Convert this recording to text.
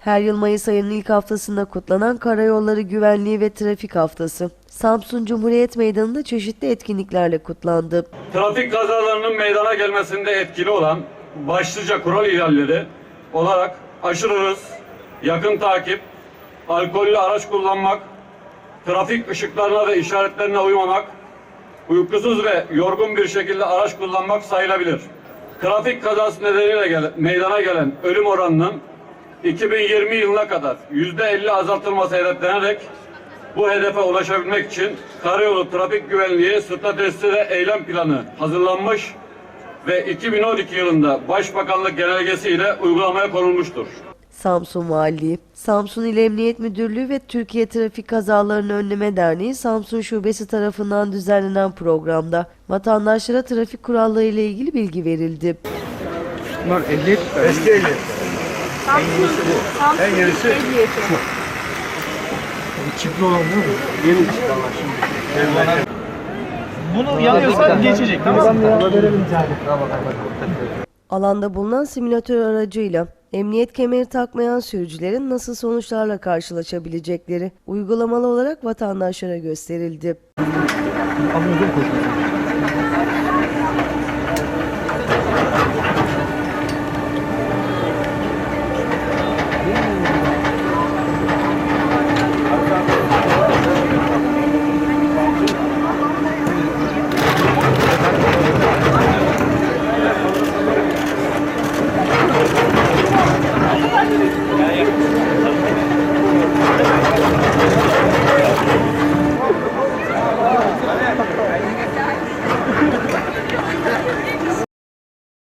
Her yıl Mayıs ayının ilk haftasında kutlanan Karayolları Güvenliği ve Trafik Haftası. Samsun Cumhuriyet Meydanı'nda çeşitli etkinliklerle kutlandı. Trafik kazalarının meydana gelmesinde etkili olan başlıca kural ihlalleri olarak aşırı hız, yakın takip, alkollü araç kullanmak, trafik ışıklarına ve işaretlerine uymamak, uykusuz ve yorgun bir şekilde araç kullanmak sayılabilir. Trafik kazası nedeniyle gele- meydana gelen ölüm oranının 2020 yılına kadar %50 azaltılması hedeflenerek bu hedefe ulaşabilmek için Karayolu Trafik Güvenliği Stratejisi ve Eylem Planı hazırlanmış ve 2012 yılında Başbakanlık genelgesiyle uygulamaya konulmuştur. Samsun Valiliği, Samsun İl Emniyet Müdürlüğü ve Türkiye Trafik Kazalarını Önleme Derneği Samsun Şubesi tarafından düzenlenen programda vatandaşlara trafik kuralları ile ilgili bilgi verildi. Bunlar ehliyet Eski ehliyet. En yenisi şu. çipli olan değil mi? Yeni çıktı ama şimdi. Bunu yanıyorsa geçecek tamam mı? Alanda bulunan simülatör aracıyla emniyet kemeri takmayan sürücülerin nasıl sonuçlarla karşılaşabilecekleri uygulamalı olarak vatandaşlara gösterildi. Mi koşuyorsun? yeah.